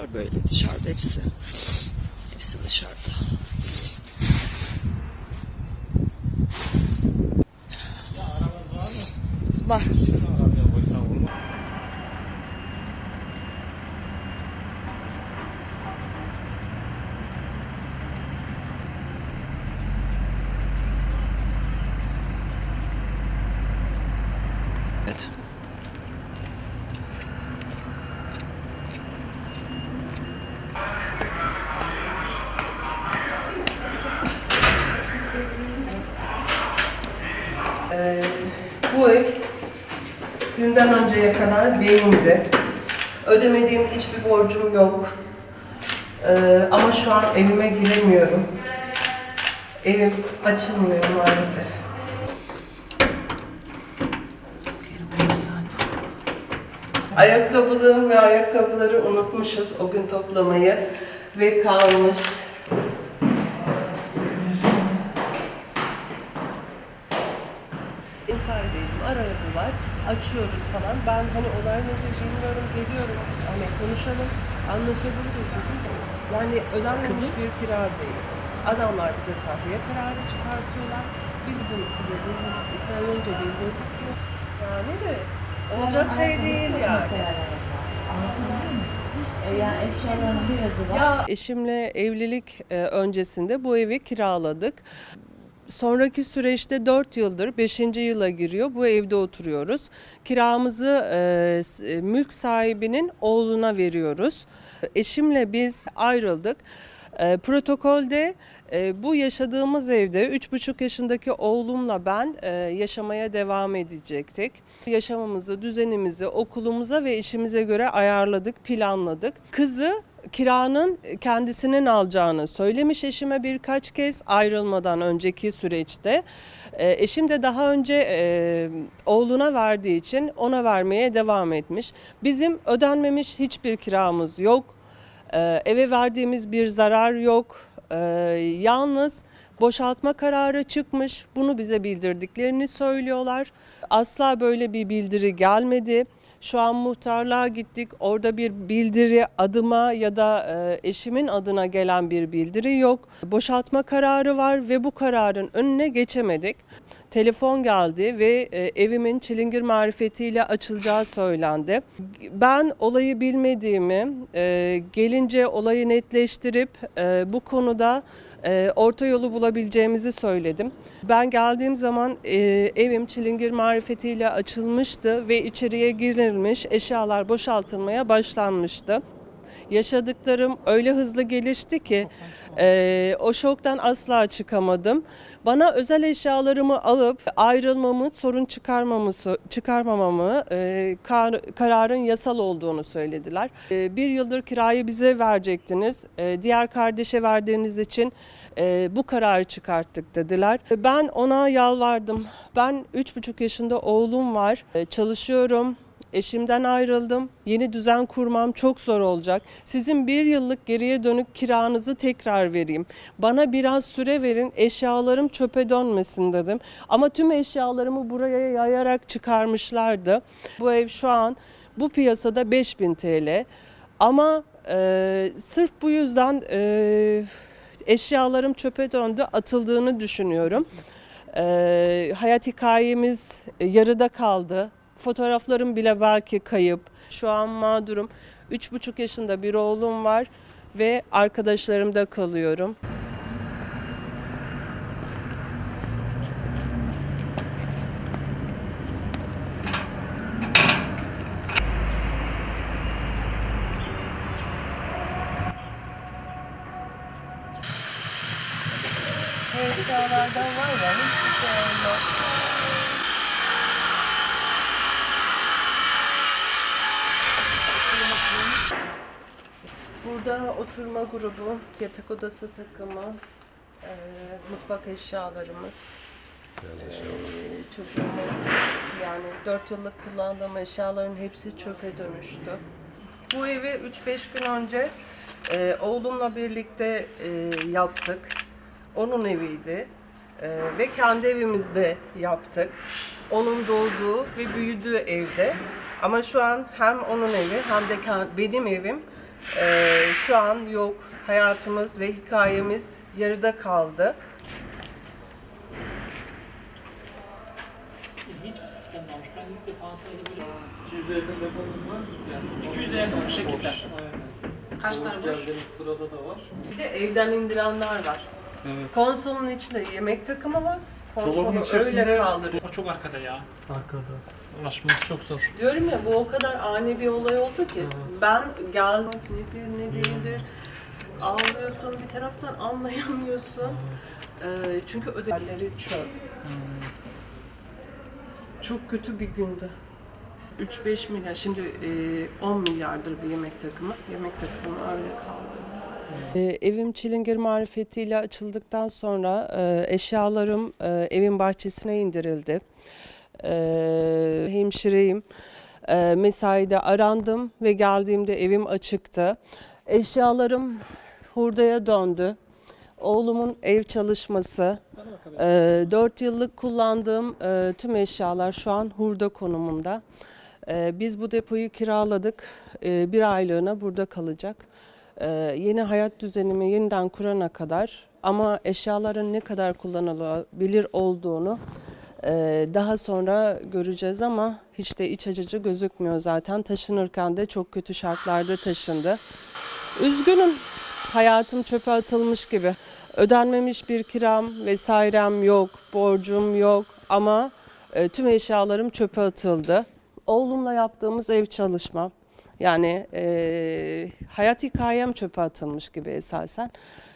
eşyalar böyle dışarıda hepsi. Hepsi dışarıda. Ya aranız var mı? Var. Şunu arabaya koysam olur mu? Bu ev dünden önceye kadar benimdi. Ödemediğim hiçbir borcum yok. Ee, ama şu an evime giremiyorum. Evim açılmıyor maalesef. Ayakkabılığım ve ayakkabıları unutmuşuz o gün toplamayı ve kalmış. Ev sahibiyim, aradılar, açıyoruz falan. Ben hani olay nedir bilmiyorum, geliyorum, hani konuşalım, anlaşabiliriz dedim. Yani ödenmemiş bir kira değil. Adamlar bize tahliye kararı çıkartıyorlar. Biz bunu size bir buçuk iki ay önce bildirdik diyor. Yani de olacak şey değil yani. Eşyaların birazı var. Ya eşimle evlilik e, öncesinde bu evi kiraladık. Sonraki süreçte 4 yıldır 5. yıla giriyor. Bu evde oturuyoruz. Kiramızı e, e, mülk sahibinin oğluna veriyoruz. Eşimle biz ayrıldık. E, protokolde e, bu yaşadığımız evde 3,5 yaşındaki oğlumla ben e, yaşamaya devam edecektik. Yaşamımızı, düzenimizi okulumuza ve işimize göre ayarladık, planladık. Kızı kiranın kendisinin alacağını söylemiş eşime birkaç kez ayrılmadan önceki süreçte. E, eşim de daha önce e, oğluna verdiği için ona vermeye devam etmiş. Bizim ödenmemiş hiçbir kiramız yok. E, eve verdiğimiz bir zarar yok. E, yalnız boşaltma kararı çıkmış. Bunu bize bildirdiklerini söylüyorlar. Asla böyle bir bildiri gelmedi. Şu an muhtarlığa gittik. Orada bir bildiri adıma ya da e, eşimin adına gelen bir bildiri yok. Boşaltma kararı var ve bu kararın önüne geçemedik. Telefon geldi ve e, evimin çilingir marifetiyle açılacağı söylendi. Ben olayı bilmediğimi, e, gelince olayı netleştirip bu konuda orta yolu bulabileceğimizi söyledim. Ben geldiğim zaman evim çilingir marifetiyle açılmıştı ve içeriye girilmiş, eşyalar boşaltılmaya başlanmıştı. Yaşadıklarım öyle hızlı gelişti ki e, o şoktan asla çıkamadım. Bana özel eşyalarımı alıp ayrılmamı, sorun çıkarmamı, çıkarmamamı, e, kar- kararın yasal olduğunu söylediler. E, bir yıldır kirayı bize verecektiniz. E, diğer kardeşe verdiğiniz için e, bu kararı çıkarttık dediler. E, Ben ona yalvardım. Ben 3,5 yaşında oğlum var. E, çalışıyorum. Eşimden ayrıldım. Yeni düzen kurmam çok zor olacak. Sizin bir yıllık geriye dönük kiranızı tekrar vereyim. Bana biraz süre verin. Eşyalarım çöpe dönmesin dedim. Ama tüm eşyalarımı buraya yayarak çıkarmışlardı. Bu ev şu an bu piyasada 5000 TL. Ama e, sırf bu yüzden e, eşyalarım çöpe döndü, atıldığını düşünüyorum. E, hayat hikayemiz yarıda kaldı. Fotoğraflarım bile belki kayıp. Şu an mağdurum. Üç buçuk yaşında bir oğlum var ve arkadaşlarımda kalıyorum. Eşyalardan var ya hiçbir şey olmaz. Burada oturma grubu, yatak odası takımı, eee, mutfak eşyalarımız. Eee, çocuğumun yani 4 yıllık kullandığım eşyaların hepsi çöpe dönüştü. Bu evi 3-5 gün önce eee, oğlumla birlikte eee, yaptık. Onun eviydi Eee, ve kendi evimizde yaptık. Onun doğduğu ve büyüdüğü evde. Ama şu an hem onun evi hem de kend- benim evim Ee, şu an yok. Hayatımız ve hikayemiz yarıda kaldı. İlginç bir sistem varmış. Ben ilk defa Antalya'da böyle 200'e yakın depomuz var. Yani 200'e yakın bu şekilde. Aynen. Kaç tane boş? Sırada da var. Bir de evden indirenler var. Evet. Konsolun içinde yemek takımı var. Dolabın Konsolu içerisinde- öyle kaldırıyor. O çok arkada ya. Arkada. Ulaşması çok zor. Diyorum ya bu o kadar ani bir olay oldu ki ben gel nedir ne değildir ağlıyorsun bir taraftan anlayamıyorsun. Ee, çünkü ödevleri çöp. Çok kötü bir gündü. 3-5 milyar, şimdi e, 10 milyardır bir yemek takımı. Yemek takımı öyle kaldı. E, evim Çilingir marifetiyle açıldıktan sonra e, eşyalarım e, evin bahçesine indirildi. E, hemşireyim. E, mesaide arandım ve geldiğimde evim açıktı. Eşyalarım hurdaya döndü. Oğlumun ev çalışması, e, 4 yıllık kullandığım e, tüm eşyalar şu an hurda konumunda. E, biz bu depoyu kiraladık. E, bir aylığına burada kalacak. E, yeni hayat düzenimi yeniden kurana kadar ama eşyaların ne kadar kullanılabilir olduğunu e, daha sonra göreceğiz ama hiç de iç açıcı gözükmüyor zaten. Taşınırken de çok kötü şartlarda taşındı. Üzgünüm. Hayatım çöpe atılmış gibi. Ödenmemiş bir kiram vesairem yok, borcum yok ama e, tüm eşyalarım çöpe atıldı. Oğlumla yaptığımız ev çalışma. Yani e, hayat hikayem çöpe atılmış gibi esasen.